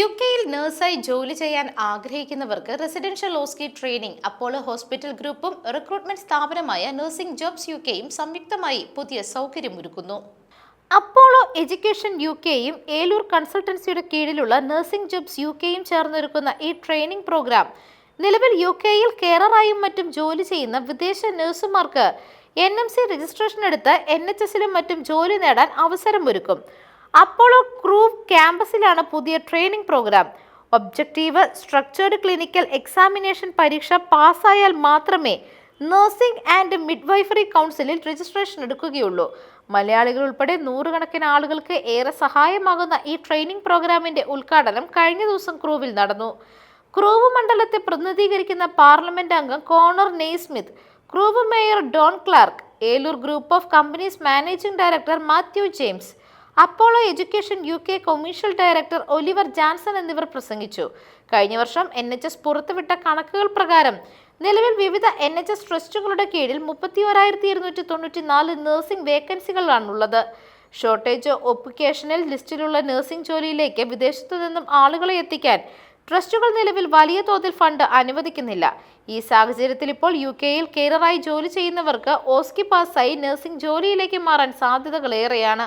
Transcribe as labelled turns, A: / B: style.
A: U കെയിൽ നഴ്സായി ജോലി ചെയ്യാൻ ആഗ്രഹിക്കുന്നവർക്ക് residential OSCE training Apollo hospital ഗ്രൂപ്പും റിക്രൂട്ട്മെന്റ് സ്ഥാപനമായ നഴ്സിംഗ് ജോബ്സ് യു കെയും സംയുക്തമായി പുതിയ സൗകര്യമൊരുക്കുന്നു അപ്പോളോ എഡ്യൂക്കേഷൻ യു കെയും ഏലൂർ കൺസൾട്ടൻസിയുടെ കീഴിലുള്ള നഴ്സിംഗ് ജോബ്സ് യു കെയും ചേർന്നൊരുക്കുന്ന ഈ ട്രെയിനിംഗ് പ്രോഗ്രാം നിലവിൽ യു കെയിൽ കെയറായും മറ്റും ജോലി ചെയ്യുന്ന വിദേശ നഴ്സുമാർക്ക് എൻ എം സി രജിസ്ട്രേഷൻ എടുത്ത് എൻ എച്ച് എസിലും മറ്റും ജോലി നേടാൻ അവസരമൊരുക്കും. അപ്പോളോ ക്രൂവ് ക്യാമ്പസിലാണ് പുതിയ training programme. Objective structured clinical examination പരീക്ഷ പാസ്സായാൽ മാത്രമേ നഴ്സിംഗ് ആൻഡ് മിഡ്വൈഫറി കൗൺസിലിൽ രജിസ്ട്രേഷൻ എടുക്കുകയുള്ളൂ. മലയാളികൾ ഉൾപ്പെടെ നൂറുകണക്കിന് ആളുകൾക്ക് ഏറെ സഹായമാകുന്ന ഈ ട്രെയിനിംഗ് പ്രോഗ്രാമിന്റെ ഉദ്ഘാടനം കഴിഞ്ഞ ദിവസം ക്രൂവിൽ നടന്നു. ക്രൂവ് മണ്ഡലത്തെ പ്രതിനിധീകരിക്കുന്ന പാർലമെന്റ് അംഗം Conor Naismith Crewe mayor Don Clarke Eloor group of companies managing director Matthew James Apollo Education U K commercial director Oliver Janson എന്നിവർ പ്രസംഗിച്ചു. കഴിഞ്ഞ വർഷം എൻ എച്ച് എസ് പുറത്തുവിട്ട കണക്കുകൾ പ്രകാരം നിലവിൽ വിവിധ എൻ എച്ച് എസ് ട്രസ്റ്റുകളുടെ കീഴിൽ മുപ്പത്തി ഒരായിരത്തി ഇരുന്നൂറ്റി തൊണ്ണൂറ്റി നാല് നഴ്സിംഗ് വേക്കൻസികളാണുള്ളത്. ഷോർട്ടേജ് ഒപ്പിക്കേഷനിൽ ലിസ്റ്റിലുള്ള നഴ്സിംഗ് ജോലിയിലേക്ക് വിദേശത്തു നിന്നും ആളുകളെ എത്തിക്കാൻ ട്രസ്റ്റുകൾ നിലവിൽ വലിയ തോതിൽ ഫണ്ട് അനുവദിക്കുന്നില്ല. ഈ സാഹചര്യത്തിൽ ഇപ്പോൾ യു കെയിൽ കെയറായി ജോലി ചെയ്യുന്നവർക്ക് ഓസ്കി പാസ്സായി നഴ്സിംഗ് ജോലിയിലേക്ക് മാറാൻ സാധ്യതകളേറെയാണ്.